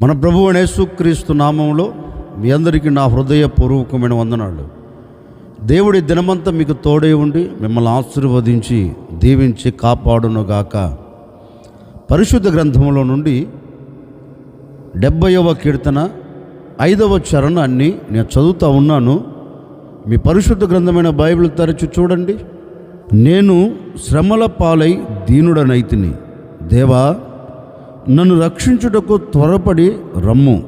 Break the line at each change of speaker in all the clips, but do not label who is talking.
మన ప్రభు యేసుక్రీస్తు నామంలో మీ అందరికీ నా హృదయపూర్వకమైన వందనాలు. దేవుడి దినమంతా మీకు తోడే ఉండి మిమ్మల్ని ఆశీర్వదించి దీవించి కాపాడునుగాక. పరిశుద్ధ గ్రంథంలో నుండి డెబ్బైవ కీర్తన ఐదవ చరణాన్ని నేను చదువుతూ ఉన్నాను. మీ పరిశుద్ధ గ్రంథమైన బైబిల్ తెరచి చూడండి. నేను శ్రమల పాలై దీనుడనైతిని. దేవా నన్ను రక్షించుటకు త్వరపడి రమ్ము.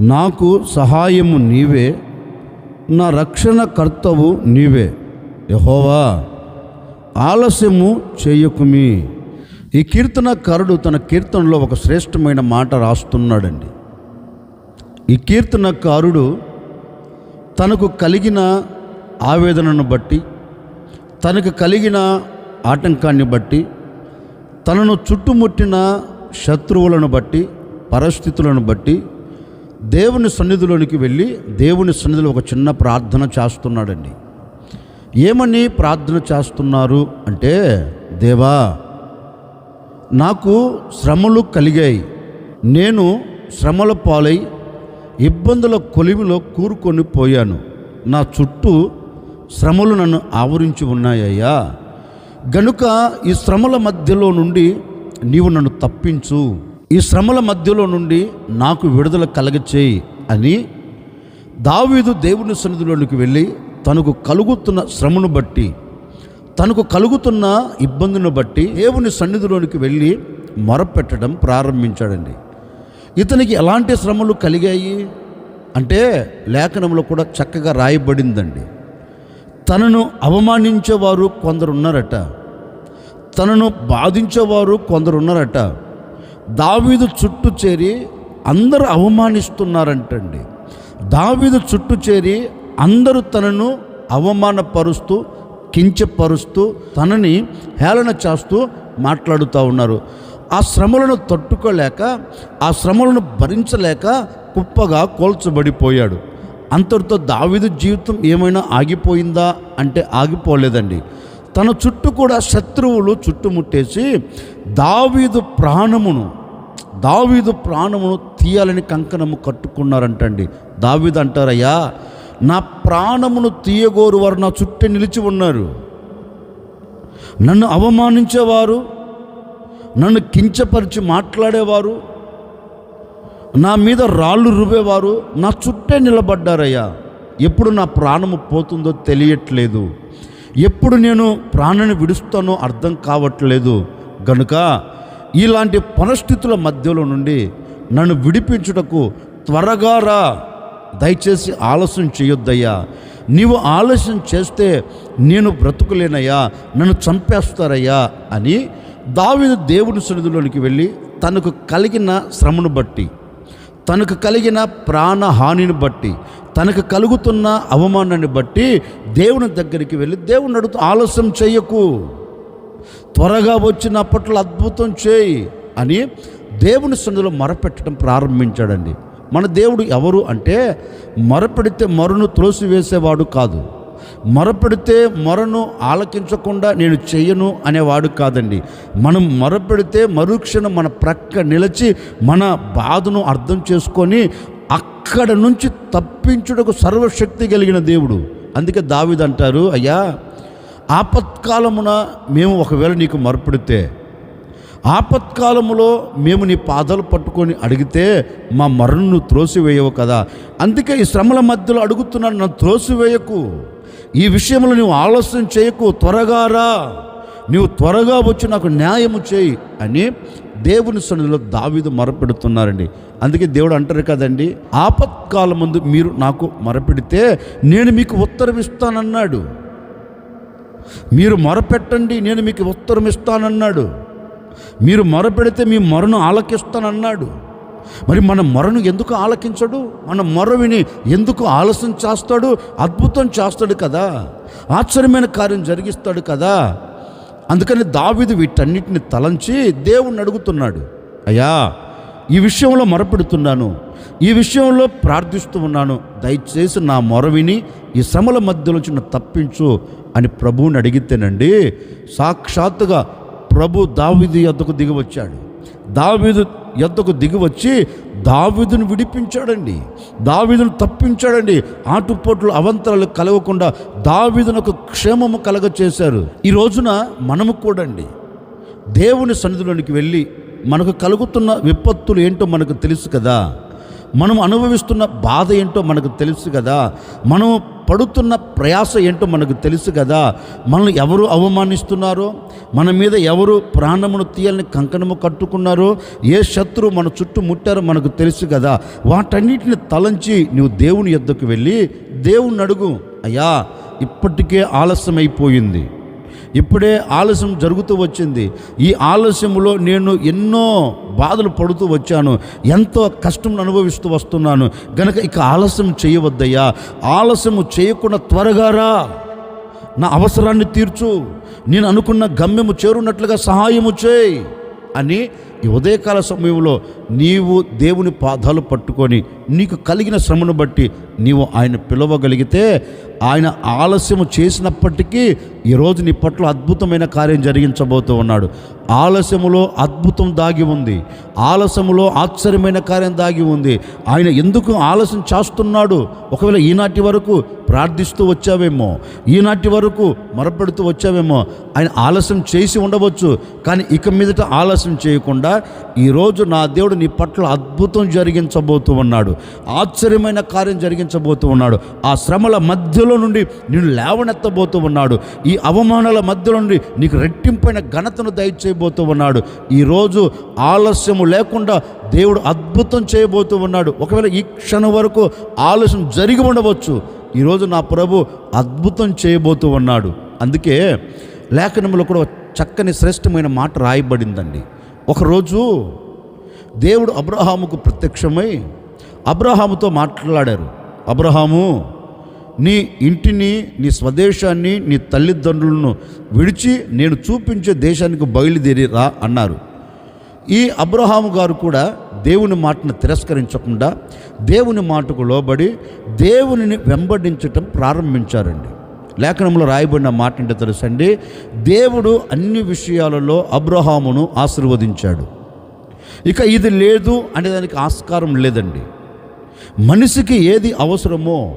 నాకు సహాయము నీవే నా రక్షణ కర్తవు నీవే. యహోవా ఆలస్యము చేయకుమి. ఈ కీర్తనకారుడు తన కీర్తనలో ఒక శ్రేష్టమైన మాట రాస్తున్నాడండి. ఈ కీర్తనకారుడు తనకు కలిగిన ఆవేదనను బట్టి తనకు కలిగిన ఆటంకాన్ని బట్టి తనను చుట్టుముట్టిన శత్రువులను బట్టి పరిస్థితులను బట్టి దేవుని సన్నిధిలోనికి వెళ్ళి దేవుని సన్నిధిలో ఒక చిన్న ప్రార్థన చేస్తున్నాడండి. ఏమని ప్రార్థన చేస్తున్నారు అంటే దేవా నాకు శ్రమలు కలిగాయి. నేను శ్రమల పాలై ఇబ్బందుల కొలిమిలో కూరుకొని పోయాను. నా చుట్టూ శ్రమలు నన్ను ఆవరించి ఉన్నాయ్యా గనుక ఈ శ్రమల మధ్యలో నుండి నీవు నన్ను తప్పించు. ఈ శ్రమల మధ్యలో నుండి నాకు విడుదల కలగచేయి అని దావీదు దేవుని సన్నిధిలోనికి వెళ్ళి తనకు కలుగుతున్న శ్రమను బట్టి తనకు కలుగుతున్న ఇబ్బందిని బట్టి దేవుని సన్నిధిలోనికి వెళ్ళి మొరపెట్టడం ప్రారంభించాడండి. ఇతనికి ఎలాంటి శ్రమలు కలిగాయి? అంటే లేఖనంలో కూడా చక్కగా రాయబడిందండి. తనను అవమానించేవారు కొందరు ఉన్నారట తనను బాధించేవారు కొందరు ఉన్నారట దావీదు చుట్టూ చేరి అందరూ అవమానిస్తున్నారంటండి. దావీదు చుట్టూ చేరి అందరూ తనను అవమానపరుస్తూ కించపరుస్తూ తనని హేళన చేస్తూ మాట్లాడుతూ ఉన్నారు. ఆ శ్రమలను తట్టుకోలేక ఆ శ్రమలను భరించలేక కుప్పగా కోల్చబడిపోయాడు. అంతటితో దావీదు జీవితం ఏమైనా ఆగిపోయిందా? అంటే ఆగిపోలేదండి. తన చుట్టూ కూడా శత్రువులు చుట్టుముట్టేసి దావీదు ప్రాణమును దావీదు ప్రాణమును తీయాలని కంకణము కట్టుకున్నారంటండి. దావీదు అంటారయ్యా నా ప్రాణమును తీయగోరు వారు నా చుట్టూ నిలిచి ఉన్నారు. నన్ను అవమానించేవారు నన్ను కించపరిచి మాట్లాడేవారు నా మీద రాళ్ళు రువ్వేవారు నా చుట్టే నిలబడ్డారయ్యా. ఎప్పుడు నా ప్రాణము పోతుందో తెలియట్లేదు. ఎప్పుడు నేను ప్రాణాన్ని విడుస్తానో అర్థం కావట్లేదు. గనుక ఇలాంటి పరిస్థితుల మధ్యలో నుండి నన్ను విడిపించుటకు త్వరగా రా. దయచేసి ఆలస్యం చేయొద్దయ్యా. నీవు ఆలస్యం చేస్తే నేను బ్రతుకులేనయ్యా. నన్ను చంపేస్తారయ్యా అని దావిదు దేవుని సన్నిధిలోనికి వెళ్ళి తనకు కలిగిన శ్రమను బట్టి తనకు కలిగిన ప్రాణహానిని బట్టి తనకు కలుగుతున్న అవమానాన్ని బట్టి దేవుని దగ్గరికి వెళ్ళి దేవుని అడుగుతూ ఆలస్యం చేయకు. త్వరగా వచ్చిన అప్పట్లో అద్భుతం చేయి అని దేవుని సన్నిధిలో మొరపెట్టడం ప్రారంభించాడండి. మన దేవుడు ఎవరు అంటే మొరపెడితే మొరను త్రోసివేసేవాడు కాదు. మొరపెడితే మొరను ఆలకించకుండా నేను చెయ్యను అనేవాడు కాదండి. మనం మొరపెడితే మరుక్షణం మన ప్రక్క నిలిచి మన బాధను అర్థం చేసుకొని అక్కడ నుంచి తప్పించుటకు సర్వశక్తి కలిగిన దేవుడు. అందుకే దావిది అంటారు అయ్యా ఆపత్కాలమున మేము ఒకవేళ నీకు మరపడితే ఆపత్కాలములో మేము నీ పాదాలు పట్టుకొని అడిగితే మా మరణను త్రోసివేయవు కదా. అందుకే ఈ శ్రమల మధ్యలో అడుగుతున్నాను నన్ను త్రోసివేయకు. ఈ విషయంలో నువ్వు ఆలస్యం చేయకు త్వరగా రా. నువ్వు త్వరగా వచ్చి నాకు న్యాయము చేయి అని దేవుని సన్నిధిలో దావీదు మరపెడుతున్నారండి. అందుకే దేవుడు అంటారు కదండి ఆపత్కాలం ముందు మీరు నాకు మరపెడితే నేను మీకు ఉత్తరం ఇస్తానన్నాడు మీరు మొరపెట్టండి నేను మీకు ఉత్తరం ఇస్తానన్నాడు మీరు మొరపెడితే మీ మొరను ఆలకిస్తానన్నాడు. మరి మన మొరను ఎందుకు ఆలకించడు? మన మొర విని ఎందుకు ఆలస్యం చేస్తాడు? అద్భుతం చేస్తాడు కదా. ఆశ్చర్యమైన కార్యం జరిగిస్తాడు కదా. అందుకని దావిదు వీటన్నిటిని తలంచి దేవుణ్ణి అడుగుతున్నాడు. అయ్యా ఈ విషయంలో మొరపెడుతున్నాను. ఈ విషయంలో ప్రార్థిస్తూ ఉన్నాను. దయచేసి నా మొర విని ఈ శ్రమల మధ్యలో చిన్న తప్పించు అని ప్రభువుని అడిగితేనండి సాక్షాత్తుగా ప్రభు దావిది యొద్దకు దిగి వచ్చాడు దావీదు యొద్దకు దిగి వచ్చి దావీదును విడిపించాడండి. దావీదును తప్పించాడండి. ఆటుపోట్లు అవంతరాలు కలగకుండా దావీదునకు క్షేమము కలగ చేశారు ఈ రోజున మనము కూడండి దేవుని సన్నిధిలోనికి వెళ్ళి మనకు కలుగుతున్న విపత్తులు ఏంటో మనకు తెలుసు కదా. మనం అనుభవిస్తున్న బాధ ఏంటో మనకు తెలుసు కదా. మనం పడుతున్న ప్రయాస ఏంటో మనకు తెలుసు కదా. మనల్ని ఎవరు అవమానిస్తున్నారో మన మీద ఎవరు ప్రాణమును తీయాలని కంకణము కట్టుకున్నారో ఏ శత్రువు మన చుట్టూ ముట్టారో మనకు తెలుసు కదా. వాటన్నిటిని తలంచి నువ్వు దేవుని ఎద్దకు వెళ్ళి దేవుణ్ణి అడుగు. అయ్యా ఇప్పటికే ఆలస్యమైపోయింది. ఇప్పుడే ఆలస్యం జరుగుతూ వచ్చింది. ఈ ఆలస్యంలో నేను ఎన్నో బాధలు పడుతూ వచ్చాను. ఎంతో కష్టం అనుభవిస్తూ వస్తున్నాను. గనక ఇక ఆలస్యం చేయవద్దయ్యా. ఆలస్యము చేయకుండా త్వరగా రా నా అవసరాన్ని తీర్చు. నేను అనుకున్న గమ్యము చేరున్నట్లుగా సహాయము చేయి అని ఈ ఉదయకాల సమయంలో నీవు దేవుని పాదాలు పట్టుకొని నీకు కలిగిన శ్రమను బట్టి నీవు ఆయన పిలవగలిగితే ఆయన ఆలస్యము చేసినప్పటికీ ఈరోజు నీ పట్ల అద్భుతమైన కార్యం జరిగించబోతూ ఉన్నాడు. ఆలస్యములో అద్భుతం దాగి ఉంది. ఆలస్యములో ఆశ్చర్యమైన కార్యం దాగి ఉంది. ఆయన ఎందుకు ఆలస్యం చేస్తున్నాడు? ఒకవేళ ఈనాటి వరకు ప్రార్థిస్తూ వచ్చావేమో ఈనాటి వరకు మొరపెడుతూ వచ్చావేమో ఆయన ఆలస్యం చేసి ఉండవచ్చు. కానీ ఇక మీదట ఆలస్యం చేయకుండా ఈరోజు నా దేవుడు నీ పట్ల అద్భుతం జరిగించబోతూ ఉన్నాడు ఆశ్చర్యమైన కార్యం జరిగించబోతూ ఉన్నాడు ఆ శ్రమల మధ్యలో నుండి నేను లేవనెత్తబోతూ ఉన్నాడు ఈ అవమానాల మధ్యలో నుండి నీకు రెట్టింపైన ఘనతను దయచేయబోతూ ఉన్నాడు ఈరోజు ఆలస్యము లేకుండా దేవుడు అద్భుతం చేయబోతూ ఉన్నాడు ఒకవేళ ఈ క్షణం వరకు ఆలస్యం జరిగి ఉండవచ్చు. ఈరోజు నా ప్రభు అద్భుతం చేయబోతూ ఉన్నాడు అందుకే లేఖనంలో కూడా చక్కని శ్రేష్టమైన మాట రాయబడిందండి. ఒకరోజు దేవుడు అబ్రహాముకు ప్రత్యక్షమై అబ్రహాముతో మాట్లాడారు. అబ్రహాము నీ ఇంటిని నీ స్వదేశాన్ని నీ తల్లిదండ్రులను విడిచి నేను చూపించే దేశానికి బయలుదేరి రా అన్నారు. ఈ అబ్రహాము గారు కూడా దేవుని మాటను తిరస్కరించకుండా దేవుని మాటకు లోబడి దేవునిని వెంబడించటం ప్రారంభించారండి. లేఖనంలో రాయబడిన మాట అంటే తెలుసండి? దేవుడు అన్ని విషయాలలో అబ్రహామును ఆశీర్వదించాడు. ఇక ఇది లేదు అనే దానికి ఆస్కారం లేదండి. మనిషికి ఏది అవసరమో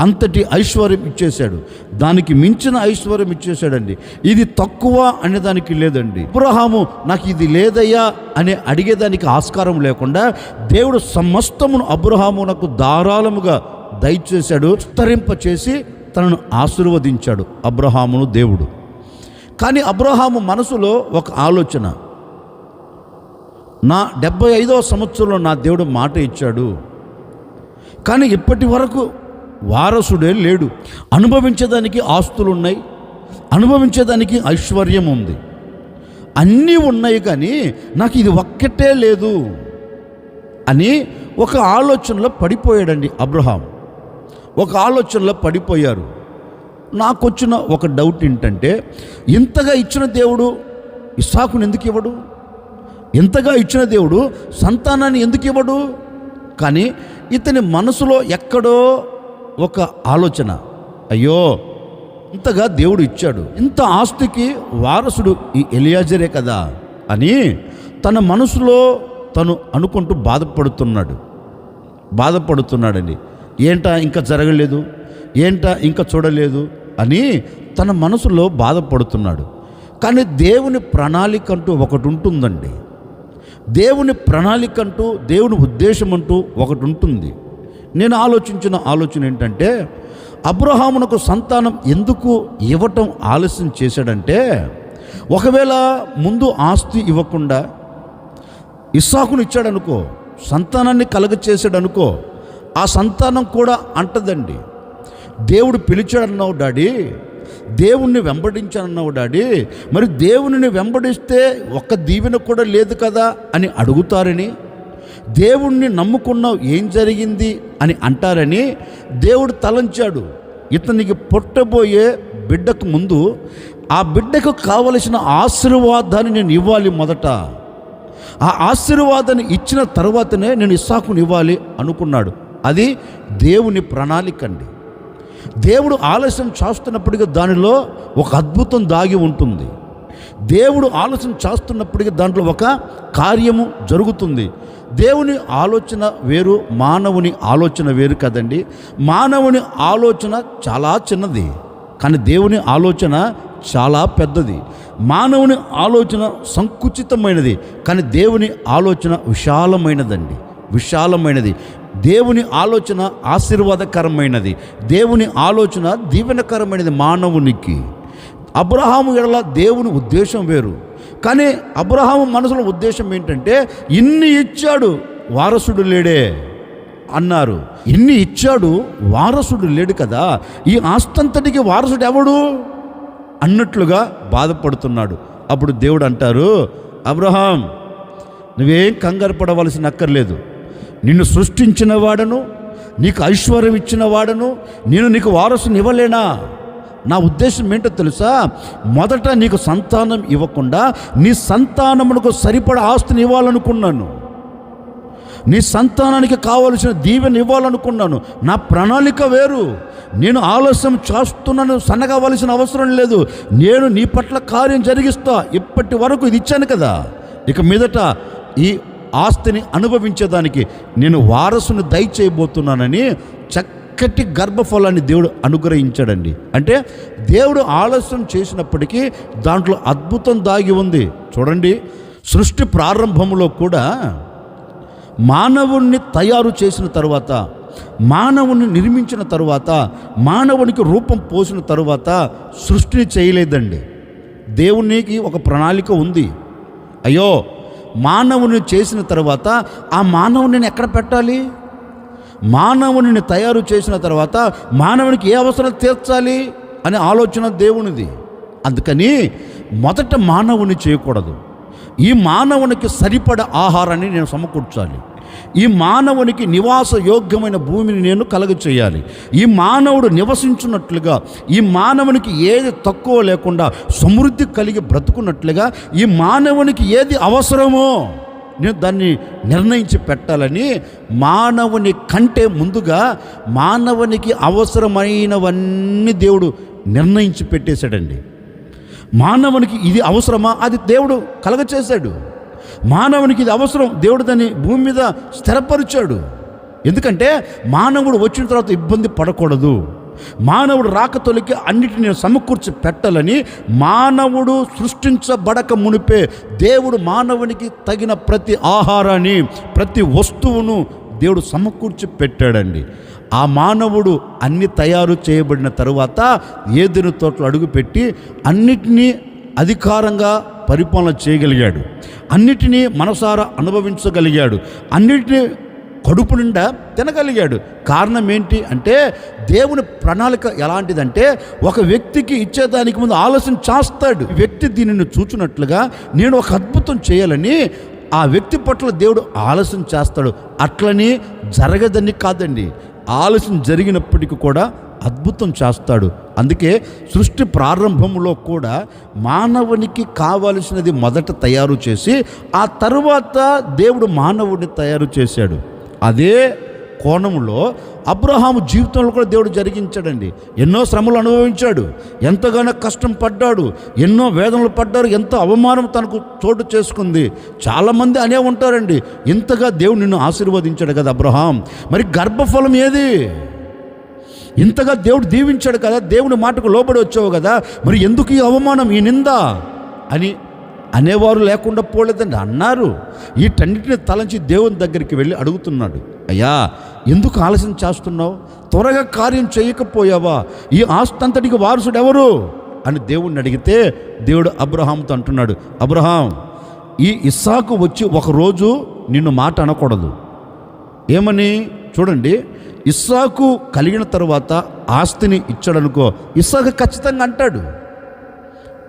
అంతటి ఐశ్వర్యం ఇచ్చేశాడు. దానికి మించిన ఐశ్వర్యం ఇచ్చేశాడండి. ఇది తక్కువ అనే దానికి లేదండి. అబ్రహాము నాకు ఇది లేదయ్యా అని అడిగేదానికి ఆస్కారం లేకుండా దేవుడు సమస్తమును అబ్రహామునకు ధారాళముగా దయచేశాడు విస్తరింప చేసి తనను ఆశీర్వదించాడు అబ్రహామును దేవుడు. కానీ అబ్రహాము మనసులో ఒక ఆలోచన. నా డెబ్బై ఐదవ సంవత్సరంలో నా దేవుడు మాట ఇచ్చాడు. కానీ ఇప్పటి వరకు వారసుడే లేడు. అనుభవించేదానికి ఆస్తులు ఉన్నాయి అనుభవించేదానికి ఐశ్వర్యం ఉంది. అన్నీ ఉన్నాయి కానీ నాకు ఇది ఒక్కటే లేదు అని ఒక ఆలోచనలో పడిపోయాడండి అబ్రహాం. ఒక ఆలోచనలో పడిపోయారు. నాకు వచ్చిన ఒక డౌట్ ఏంటంటే ఇంతగా ఇచ్చిన దేవుడు ఇసాకుని ఎందుకు ఇవ్వడు? ఇంతగా ఇచ్చిన దేవుడు సంతానాన్ని ఎందుకు ఇవ్వడు? కానీ ఇతని మనసులో ఎక్కడో ఒక ఆలోచన. అయ్యో ఇంతగా దేవుడు ఇచ్చాడు. ఇంత ఆస్తికి వారసుడు ఈ ఎలియాజరే కదా అని తన మనసులో తను అనుకుంటూ బాధపడుతున్నాడు. బాధపడుతున్నాడండి ఏంటా ఇంకా జరగలేదు? ఏంటా ఇంకా చూడలేదు? అని తన మనసులో బాధపడుతున్నాడు. కానీ దేవుని ప్రణాళిక అంటూ ఒకటి ఉంటుందండి. దేవుని ప్రణాళిక అంటూ దేవుని ఉద్దేశం అంటూ ఒకటి ఉంటుంది నేను ఆలోచించిన ఆలోచన ఏంటంటే అబ్రహామునకు సంతానం ఎందుకు ఇవ్వటం ఆలస్యం చేశాడంటే ఒకవేళ ముందు ఆస్తి ఇవ్వకుండా ఇస్సాకును ఇచ్చాడనుకో సంతానాన్ని కలగ చేశాడనుకో ఆ సంతానం కూడా అంటదండి. దేవుడు పిలిచాడన్నావు డాడీ దేవుణ్ణి వెంబడించానన్నావు డాడీ. మరి దేవుని వెంబడిస్తే ఒక్క దీవెన కూడా లేదు కదా అని అడుగుతారని దేవుణ్ణి నమ్ముకున్నావు ఏం జరిగింది అని అంటారని దేవుడు తలంచాడు. ఇతనికి పుట్టబోయే బిడ్డకు ముందు ఆ బిడ్డకు కావలసిన ఆశీర్వాదాన్ని నేను ఇవ్వాలి మొదట. ఆ ఆశీర్వాదాన్ని ఇచ్చిన తర్వాతనే నేను ఇస్సాకుని ఇవ్వాలి అనుకున్నాడు. అది దేవుని ప్రణాళిక అండి. దేవుడు ఆలస్యం చేస్తున్నప్పటికీ దానిలో ఒక అద్భుతం దాగి ఉంటుంది. దేవుడు ఆలోచన చేస్తున్నప్పటికీ దాంట్లో ఒక కార్యము జరుగుతుంది. దేవుని ఆలోచన వేరు మానవుని ఆలోచన వేరు కదండి. మానవుని ఆలోచన చాలా చిన్నది కానీ దేవుని ఆలోచన చాలా పెద్దది. మానవుని ఆలోచన సంకుచితమైనది కానీ దేవుని ఆలోచన విశాలమైనదండి. విశాలమైనది. దేవుని ఆలోచన ఆశీర్వాదకరమైనది. దేవుని ఆలోచన దీవెనకరమైనది మానవునికి. అబ్రహాము ఎడల దేవుని ఉద్దేశం వేరు. కానీ అబ్రహాము మనసులో ఉద్దేశం ఏంటంటే ఇన్ని ఇచ్చాడు వారసుడు లేడే అన్నారు. ఇన్ని ఇచ్చాడు వారసుడు లేడు కదా ఈ ఆస్తంతటికి వారసుడు ఎవడు? అన్నట్లుగా బాధపడుతున్నాడు. అప్పుడు దేవుడు అంటారు అబ్రహాం నువ్వేం కంగారు పడవలసిన అక్కర్లేదు నిన్ను సృష్టించిన వాడను నీకు ఐశ్వర్యం ఇచ్చిన వాడను నేను నీకు వారసుని ఇవ్వలేనా? నా ఉద్దేశం ఏంటో తెలుసా? మొదట నీకు సంతానం ఇవ్వకుండా నీ సంతానమునకు సరిపడ ఆస్తిని ఇవ్వాలనుకున్నాను. నీ సంతానానికి కావలసిన దీవెన ఇవ్వాలనుకున్నాను. నా ప్రణాళిక వేరు. నేను ఆలస్యం చేస్తున్నాను సన్నగవలసిన అవసరం లేదు. నేను నీ పట్ల కార్యం జరిగిస్తా. ఇప్పటి వరకు ఇది ఇచ్చాను కదా. ఇక మీదట ఈ ఆస్తిని అనుభవించేదానికి నేను వారసుని దయచేయబోతున్నానని చక్కటి గర్భఫలాన్ని దేవుడు అనుగ్రహించాడండి. అంటే దేవుడు ఆలస్యం చేసినప్పటికీ దాంట్లో అద్భుతం దాగి ఉంది. చూడండి సృష్టి ప్రారంభంలో కూడా మానవుణ్ణి తయారు చేసిన తర్వాత మానవుని నిర్మించిన తరువాత మానవునికి రూపం పోసిన తరువాత సృష్టిని చేయలేదండి. దేవునికి ఒక ప్రణాళిక ఉంది. అయ్యో మానవుని చేసిన తర్వాత ఆ మానవుని ఎక్కడ పెట్టాలి? మానవుని తయారు చేసిన తర్వాత మానవునికి ఏ అవసరం తీర్చాలి అనే ఆలోచన దేవునిది. అందుకని మొదట మానవుని చేయకూడదు. ఈ మానవునికి సరిపడ ఆహారాన్ని నేను సమకూర్చాలి. ఈ మానవునికి నివాస యోగ్యమైన భూమిని నేను కలగచేయాలి. ఈ మానవుడు నివసించున్నట్లుగా ఈ మానవునికి ఏది తక్కువ లేకుండా సమృద్ధి కలిగి బ్రతుకున్నట్లుగా ఈ మానవునికి ఏది అవసరమో నేను దాన్ని నిర్ణయించి పెట్టాలని మానవుని కంటే ముందుగా మానవునికి అవసరమైనవన్నీ దేవుడు నిర్ణయించి పెట్టేశాడండి. మానవునికి ఇది అవసరమా? అది దేవుడు కలగచేశాడు. మానవునికి ఇది అవసరం. దేవుడు దాన్ని భూమి మీద స్థిరపరిచాడు. ఎందుకంటే మానవుడు వచ్చిన తర్వాత ఇబ్బంది పడకూడదు. మానవుడు రాకతొలికి అన్నిటిని నేను సమకూర్చి పెట్టాలని మానవుడు సృష్టించబడక మునిపే దేవుడు మానవునికి తగిన ప్రతి ఆహారాన్ని ప్రతి వస్తువును దేవుడు సమకూర్చి పెట్టాడండి. ఆ మానవుడు అన్ని తయారు చేయబడిన తరువాత ఏదిన తోటలు అడుగుపెట్టి అన్నిటినీ అధికారంగా పరిపాలన చేయగలిగాడు. అన్నిటినీ మనసారా అనుభవించగలిగాడు. అన్నిటినీ కడుపు నిండా తినగలిగాడు. కారణం ఏంటి అంటే దేవుని ప్రణాళిక ఎలాంటిదంటే ఒక వ్యక్తికి ఇచ్చేదానికి ముందు ఆలోచన చేస్తాడు. వ్యక్తి దీనిని చూచినట్లుగా నేను ఒక అద్భుతం చేయాలని ఆ వ్యక్తి పట్ల దేవుడు ఆలస్యం చేస్తాడు. అట్లని జరగదని కాదండి. ఆలస్యం జరిగినప్పటికీ కూడా అద్భుతం చేస్తాడు. అందుకే సృష్టి ప్రారంభంలో కూడా మానవునికి కావలసినది మొదట తయారు చేసి ఆ తరువాత దేవుడు మానవుడిని తయారు చేశాడు. అదే కోణంలో అబ్రహాము జీవితంలో కూడా దేవుడు జరిగించాడండి. ఎన్నో శ్రమలు అనుభవించాడు. ఎంతగానో కష్టం పడ్డాడు. ఎన్నో వేదనలు పడ్డారు. ఎంతో అవమానం తనకు చోటు చేసుకుంది. చాలామంది అనే ఉంటారండి. ఇంతగా దేవుడు నిన్ను ఆశీర్వదించాడు కదా అబ్రహాం. మరి గర్భఫలం ఏది? ఇంతగా దేవుడు దీవించాడు కదా దేవుని మాటకు లోబడి వచ్చావు కదా మరి ఎందుకు ఈ అవమానం ఈ నింద? అని అనేవారు లేకుండా పోలేదండి. అన్నారు. వీటన్నిటిని తలంచి దేవుని దగ్గరికి వెళ్ళి అడుగుతున్నాడు. అయ్యా ఎందుకు ఆలస్యం చేస్తున్నావు? త్వరగా కార్యం చేయకపోయావా? ఈ ఆస్తంతటికి వారసుడు ఎవరు అని దేవుణ్ణి అడిగితే దేవుడు అబ్రహాంతో అంటున్నాడు అబ్రహాం ఈ ఇస్సాకు వచ్చి ఒకరోజు నిన్ను మాట అనకూడదు. ఏమని? చూడండి ఇస్సాకు కలిగిన తర్వాత ఆస్తిని ఇచ్చాడనుకో ఇస్సాకు ఖచ్చితంగా అంటాడు.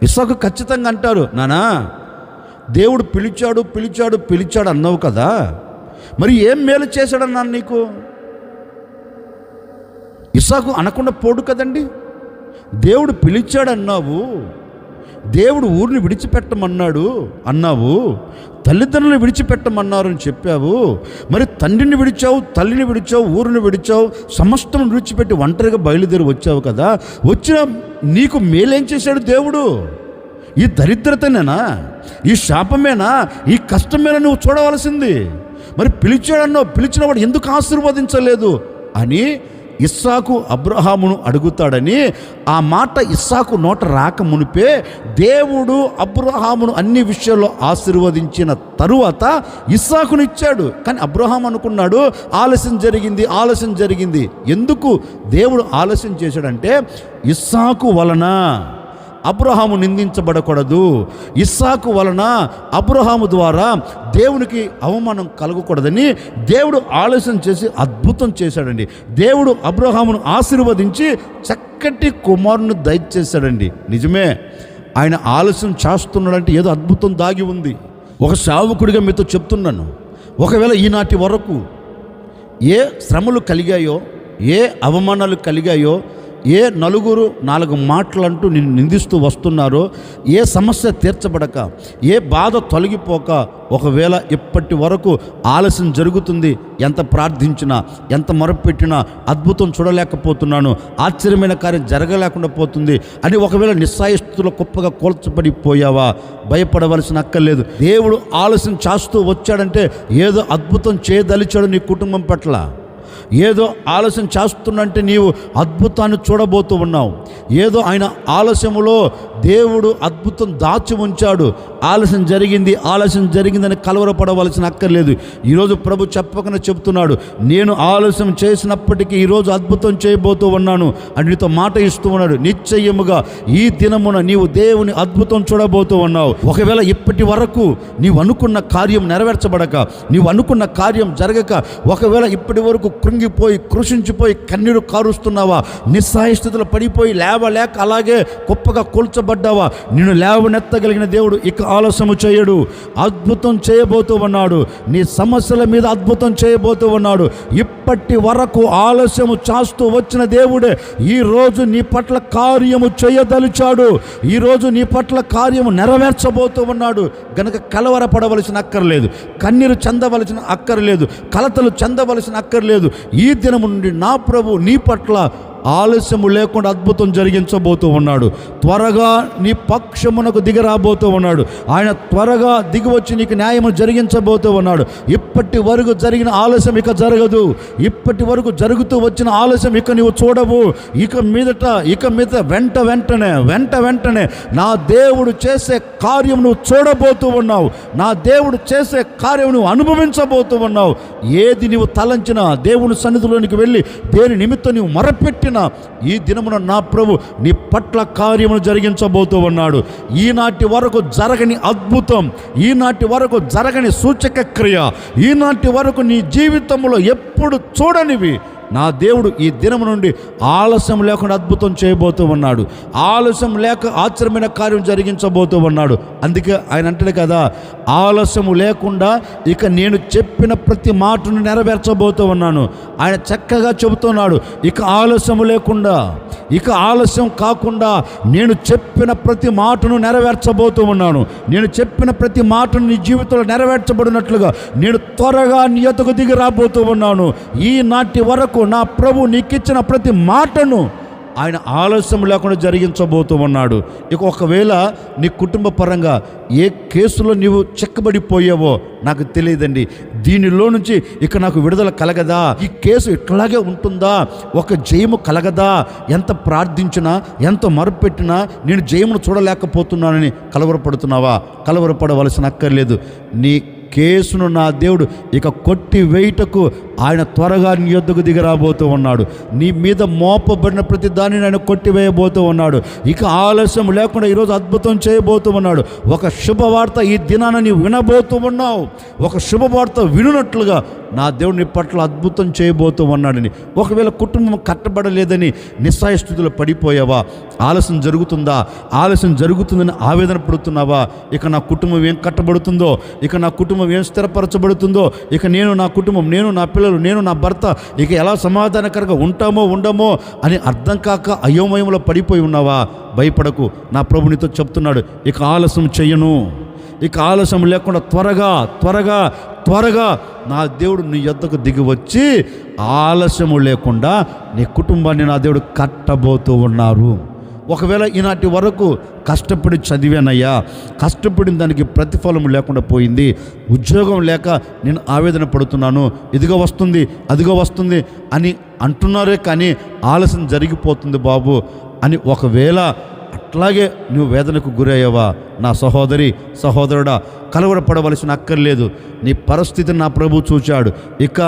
ఇస్సాకు ఖచ్చితంగా అంటారు నానా దేవుడు పిలిచాడు పిలిచాడు పిలిచాడు అన్నావు కదా మరి ఏం మేలు చేశాడన్నాను నీకు? ఇస్సాకు అనకుండా పోడు కదండి. దేవుడు పిలిచాడన్నావు దేవుడు ఊరిని విడిచిపెట్టమన్నాడు అన్నావు? తల్లిదండ్రులను విడిచిపెట్టమన్నారు అని చెప్పావు? మరి తండ్రిని విడిచావు తల్లిని విడిచావు ఊరిని విడిచావు సమస్తం విడిచిపెట్టి ఒంటరిగా బయలుదేరి వచ్చావు కదా? వచ్చిన నీకు మేలేం చేశాడు దేవుడు? ఈ దరిద్రతనేనా? ఈ శాపమేనా? ఈ కష్టమేనా నువ్వు చూడవలసింది? మరి పిలిచాడన్నో పిలిచినవాడు ఎందుకు ఆశీర్వదించలేదు? అని ఇస్సాకు అబ్రహామును అడుగుతాడని ఆ మాట ఇస్సాకు నోట రాక మునిపే దేవుడు అబ్రహామును అన్ని విషయాల్లో ఆశీర్వదించిన తరువాత ఇస్సాకును ఇచ్చాడు కానీ అబ్రహాం అనుకున్నాడు ఆలస్యం జరిగింది ఆలస్యం జరిగింది. ఎందుకు? దేవుడు ఆలస్యం చేశాడంటే ఇస్సాకు వలన. అబ్రహాము నిందించబడకూడదు. ఇస్సాకు వలన అబ్రహాము ద్వారా దేవునికి అవమానం కలగకూడదని దేవుడు ఆలోచన చేసి అద్భుతం చేశాడండి. దేవుడు అబ్రహామును ఆశీర్వదించి చక్కటి కుమారుని దయచేశాడండి. నిజమే ఆయన ఆలస్యం చేస్తున్నాడంటే ఏదో అద్భుతం దాగి ఉంది. ఒక సావుకుడిగా మీతో చెప్తున్నాను. ఒకవేళ ఈనాటి వరకు ఏ శ్రమలు కలిగాయో ఏ అవమానాలు కలిగాయో ఏ నలుగురు నాలుగు మాటలంటూ నిన్ను నిందిస్తూ వస్తున్నారో ఏ సమస్య తీర్చబడక ఏ బాధ తొలగిపోక ఒకవేళ ఇప్పటి వరకు ఆలస్యం జరుగుతుంది ఎంత ప్రార్థించినా ఎంత మొరపెట్టినా అద్భుతం చూడలేకపోతున్నాను ఆశ్చర్యమైన కార్యం జరగలేకుండా పోతుంది అని ఒకవేళ నిస్సాయస్తుల కుప్పగా కూల్చబడిపోయావా భయపడవలసిన అక్కర్లేదు. దేవుడు ఆలస్యం చేస్తూ వచ్చాడంటే ఏదో అద్భుతం చేయదలిచాడు నీ కుటుంబం పట్ల. ఏదో ఆలస్యం చేస్తున్నంటే నీవు అద్భుతాన్ని చూడబోతూ ఉన్నావు. ఏదో ఆయన ఆలస్యములో దేవుడు అద్భుతం దాచి ఉంచాడు. ఆలస్యం జరిగింది ఆలస్యం జరిగిందని కలవరపడవలసిన అక్కర్లేదు. ఈరోజు ప్రభు చెప్పకనే చెప్తున్నాడు నేను ఆలస్యం చేసినప్పటికీ ఈరోజు అద్భుతం చేయబోతూ ఉన్నాను అని నీతో మాట ఇస్తూ ఉన్నాడు. నిశ్చయముగా ఈ దినమున నీవు దేవుని అద్భుతం చూడబోతూ ఉన్నావు. ఒకవేళ ఇప్పటి వరకు నీవు అనుకున్న కార్యం నెరవేర్చబడక నీవు అనుకున్న కార్యం జరగక ఒకవేళ ఇప్పటి వరకు కుంగిపోయి కృషించిపోయి కన్నీరు కారుస్తున్నావా? నిస్సహాయ స్థితిలో పడిపోయి లేవలేక అలాగే గొప్పగా కూల్చబడ్డావా? నిన్ను లేవనెత్తగలిగిన దేవుడు ఇక ఆలస్యము చేయడు. అద్భుతం చేయబోతూ ఉన్నాడు. నీ సమస్యల మీద అద్భుతం చేయబోతూ ఉన్నాడు. ఇప్పటి వరకు ఆలస్యము చేస్తూ వచ్చిన దేవుడే ఈ రోజు నీ పట్ల కార్యము చేయదలిచాడు. ఈరోజు నీ పట్ల కార్యము నెరవేర్చబోతూ ఉన్నాడు. గనక కలవరపడవలసిన అక్కర్లేదు. కన్నీరు చెందవలసిన అక్కర్లేదు. కలతలు చెందవలసిన అక్కర్లేదు. ఈ దినము నుండి నా ప్రభు నీ పట్ల ఆలస్యము లేకుండా అద్భుతం జరిగించబోతూ ఉన్నాడు. త్వరగా నీ పక్షమునకు దిగరాబోతూ ఉన్నాడు. ఆయన త్వరగా దిగివచ్చి నీకు న్యాయము జరిగించబోతూ ఉన్నాడు. ఇప్పటి వరకు జరిగిన ఆలస్యం ఇక జరగదు. ఇప్పటి వరకు జరుగుతూ వచ్చిన ఆలస్యం ఇక నీవు చూడవు. ఇక మీదట ఇక మీద వెంట వెంటనే వెంట వెంటనే నా దేవుడు చేసే కార్యం నువ్వు చూడబోతూ ఉన్నావు. నా దేవుడు చేసే కార్యం నువ్వు అనుభవించబోతూ ఉన్నావు. ఏది నీవు తలంచినా దేవుని సన్నిధిలోనికి వెళ్ళి దేని నిమిత్తం నీవు మొరపెట్టినా ఈ దినమున నా ప్రభు నీ పట్ల కార్యమును జరిగించబోతూ ఉన్నాడు. ఈనాటి వరకు జరగని అద్భుతం ఈనాటి వరకు జరగని సూచక క్రియ ఈనాటి వరకు నీ జీవితంలో ఎప్పుడు చూడనివి నా దేవుడు ఈ దినము నుండి ఆలస్యం లేకుండా అద్భుతం చేయబోతూ ఉన్నాడు. ఆలస్యం లేక ఆశ్చర్యమైన కార్యం జరిగించబోతూ ఉన్నాడు. అందుకే ఆయన అంటాడు కదా ఆలస్యము లేకుండా ఇక నేను చెప్పిన ప్రతి మాటను నెరవేర్చబోతూ ఉన్నాను. ఆయన చక్కగా చెబుతున్నాడు ఇక ఆలస్యము లేకుండా ఇక ఆలస్యం కాకుండా నేను చెప్పిన ప్రతి మాటను నెరవేర్చబోతూ ఉన్నాను. నేను చెప్పిన ప్రతి మాటను నీ జీవితంలో నెరవేర్చబడినట్లుగా నేను త్వరగా నీ ఎతకు దిగి రాబోతూ ఉన్నాను. ఈనాటి వరకు నా ప్రభు నీకిచ్చిన ప్రతి మాటను ఆయన ఆలస్యం లేకుండా జరిగించబోతూ ఉన్నాడు. ఇక ఒకవేళ నీ కుటుంబ పరంగా ఏ కేసులో నీవు చెక్కబడిపోయావో నాకు తెలియదండి. దీనిలో నుంచి ఇక నాకు విడుదల కలగదా? ఈ కేసు ఇట్లాగే ఉంటుందా? ఒక జయము కలగదా? ఎంత ప్రార్థించినా ఎంత మరుపెట్టినా నేను జయమును చూడలేకపోతున్నానని కలవరపడుతున్నావా? కలవరపడవలసిన అక్కర్లేదు. నీ కేసును నా దేవుడు ఇక కొట్టి వేయుటకు ఆయన త్వరగా నీ యొద్దకు దిగరాబోతూ ఉన్నాడు. నీ మీద మోపబడిన ప్రతి దానిని ఆయన కొట్టివేయబోతూ ఉన్నాడు. ఇక ఆలస్యం లేకుండా ఈరోజు అద్భుతం చేయబోతూ ఉన్నాడు. ఒక శుభవార్త ఈ దినాన నీవు వినబోతూ ఉన్నావు. ఒక శుభవార్త వినున్నట్లుగా నా దేవుడిని పట్ల అద్భుతం చేయబోతూ ఉన్నాడని. ఒకవేళ కుటుంబం కట్టబడలేదని నిస్సాయ స్థితిలో పడిపోయావా? ఆలస్యం జరుగుతుందా? ఆలస్యం జరుగుతుందని ఆవేదన పడుతున్నావా? ఇక నా కుటుంబం ఏం కట్టబడుతుందో? ఇక నా కుటుంబం ఏం స్థిరపరచబడుతుందో? ఇక నేను నా కుటుంబం నేను నా పిల్లలు నేను నా భర్త ఇక ఎలా సమాధానకరంగా ఉంటామో ఉండమో అని అర్థం కాక అయోమయంలో పడిపోయి ఉన్నావా? భయపడకు. నా ప్రభునితో చెప్తున్నాడు ఇక ఆలస్యం చెయ్యను. ఇక ఆలస్యం లేకుండా త్వరగా త్వరగా త్వరగా నా దేవుడు నీ యొద్దకు దిగి వచ్చి ఆలస్యము లేకుండా నీ కుటుంబాన్ని నా దేవుడు కట్టబోతూ ఉన్నారు. ఒకవేళ ఈనాటి వరకు కష్టపడి చదివానయ్యా కష్టపడిన దానికి ప్రతిఫలం లేకుండా పోయింది ఉద్యోగం లేక నేను ఆవేదన పడుతున్నాను ఇదిగో వస్తుంది అదిగో వస్తుంది అని అంటున్నారే కానీ ఆలస్యం జరిగిపోతుంది బాబు అని ఒకవేళ అట్లాగే నువ్వు వేదనకు గురయ్యావా? నా సహోదరి సహోదరుడా కలవరపడవలసిన అక్కర్లేదు. నీ పరిస్థితిని నా ప్రభు చూచాడు. ఇక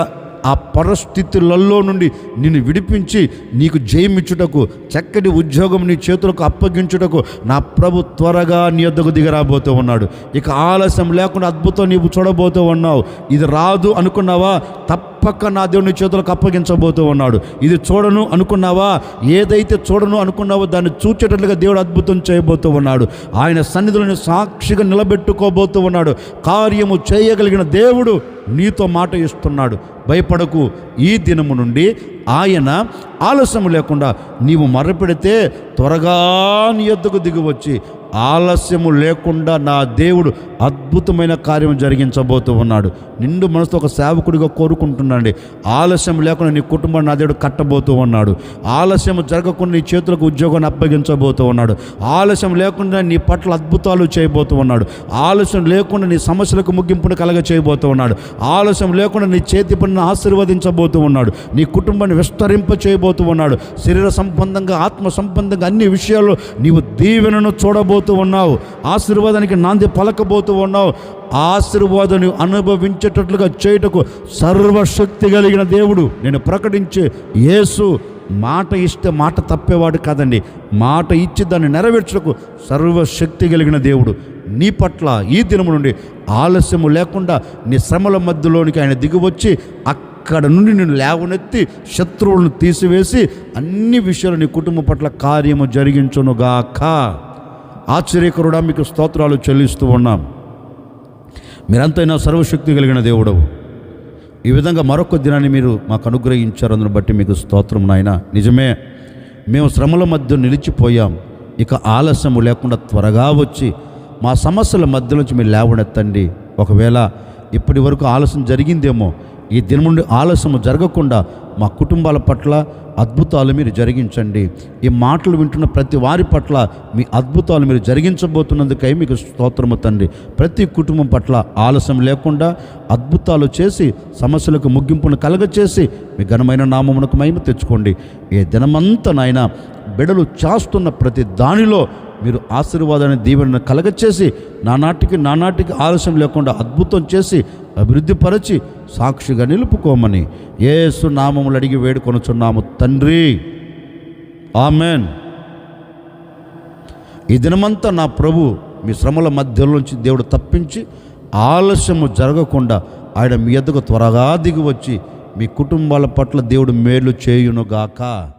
ఆ పరిస్థితులలో నుండి నిన్ను విడిపించి నీకు జయమిచ్చుటకు చక్కటి ఉద్యోగం నీ చేతులకు అప్పగించుటకు నా ప్రభు త్వరగా నీ వద్దకు దిగరాబోతూ ఉన్నాడు. ఇక ఆలస్యం లేకుండా అద్భుతం నీవు చూడబోతూ ఉన్నావు. ఇది రాదు అనుకున్నావా? తప్పక నా దేవుని చేతులకు అప్పగించబోతూ ఉన్నాడు. ఇది చూడను అనుకున్నావా? ఏదైతే చూడను అనుకున్నావో దాన్ని చూచేటట్లుగా దేవుడు అద్భుతం చేయబోతూ ఉన్నాడు. ఆయన సన్నిధులను సాక్షిగా నిలబెట్టుకోబోతూ ఉన్నాడు. కార్యము చేయగలిగిన దేవుడు నీతో మాట ఇస్తున్నాడు. భయపడకు. ఈ దినము నుండి ఆయన ఆలస్యం లేకుండా నీవు మరపెడితే త్వరగా నీ ఎద్దుకు దిగివచ్చి ఆలస్యము లేకుండా నా దేవుడు అద్భుతమైన కార్యం జరిగించబోతూ ఉన్నాడు. నిండు మనసుతో ఒక సేవకుడిగా కోరుకుంటున్నాండి ఆలస్యం లేకుండా నీ కుటుంబాన్ని నా దేవుడు కట్టబోతూ ఉన్నాడు. ఆలస్యం జరగకుండా నీ చేతులకు ఉద్యోగాన్ని అప్పగించబోతూ ఉన్నాడు. ఆలస్యం లేకుండా నీ పట్ల అద్భుతాలు చేయబోతూ ఉన్నాడు. ఆలస్యం లేకుండా నీ సమస్యలకు ముగింపును కలగ చేయబోతూ ఉన్నాడు. ఆలస్యం లేకుండా నీ చేతి పనిని ఆశీర్వదించబోతూ ఉన్నాడు. నీ కుటుంబాన్ని విస్తరింప చేయబోతూ ఉన్నాడు. శరీర సంబంధంగా ఆత్మ సంబంధంగా అన్ని విషయాల్లో నీవు దీవెనను చూడబో ఉన్నావు. ఆశీర్వాదానికి నాంది పలకబోతూ ఉన్నావు. ఆశీర్వాదాన్ని అనుభవించేటట్లుగా చేయుటకు సర్వశక్తి కలిగిన దేవుడు నేను ప్రకటించే యేసు. మాట ఇస్తే మాట తప్పేవాడు కాదండి. మాట ఇచ్చి దాన్ని నెరవేర్చుటకు సర్వశక్తి కలిగిన దేవుడు. నీ పట్ల ఈ దినము నుండి ఆలస్యము లేకుండా నీ శ్రమల మధ్యలోనికి ఆయన దిగివచ్చి అక్కడ నుండి నేను లేవనెత్తి శత్రువులను తీసివేసి అన్ని విషయాలు నీ కుటుంబం పట్ల కార్యము జరిగించునుగాక. ఆశ్చర్యకరుడా మీకు స్తోత్రాలు చెల్లిస్తూ ఉన్నాం. మీరంతైనా సర్వశక్తి కలిగిన దేవుడవు. ఈ విధంగా మరొక దినాన్ని మీరు మాకు అనుగ్రహించారు. అందుని బట్టి మీకు స్తోత్రం నాయన. నిజమే మేము శ్రమల మధ్య నిలిచిపోయాం. ఇక ఆలస్యము లేకుండా త్వరగా వచ్చి మా సమస్యల మధ్య నుంచి మీరు లేవనెత్తండి. ఒకవేళ ఇప్పటి వరకు ఆలస్యం జరిగిందేమో ఈ దినం నుండి ఆలస్యము జరగకుండా మా కుటుంబాల పట్ల అద్భుతాలు మీరు జరిగించండి. ఈ మాటలు వింటున్న ప్రతి వారి పట్ల మీ అద్భుతాలు మీరు జరిగించబోతున్నందుకై మీకు స్తోత్రము తండ్రి. ప్రతి కుటుంబం పట్ల ఆలస్యం లేకుండా అద్భుతాలు చేసి సమస్యలకు ముగింపును కలగచేసి మీ ఘనమైన నామమునకు మహిమ తెచ్చుకోండి. ఏ దినమంతా నాయన బిడలు చేస్తున్న ప్రతి దానిలో మీరు ఆశీర్వాదాన్ని దీవెనను కలగచేసి నానాటికి నానాటికి ఆలస్యం లేకుండా అద్భుతం చేసి అభివృద్ధిపరచి సాక్షిగా నిలుపుకోమని ఏసు నామములు అడిగి వేడుకొనుచున్నాము తండ్రి. ఆమెన్. ఈ దినమంతా నా ప్రభు మీ శ్రమల మధ్యలో నుంచి దేవుడు తప్పించి ఆలస్యము జరగకుండా ఆయన మీ ఎద్దకు త్వరగా దిగి వచ్చి మీ కుటుంబాల పట్ల దేవుడు మేలు చేయునుగాక.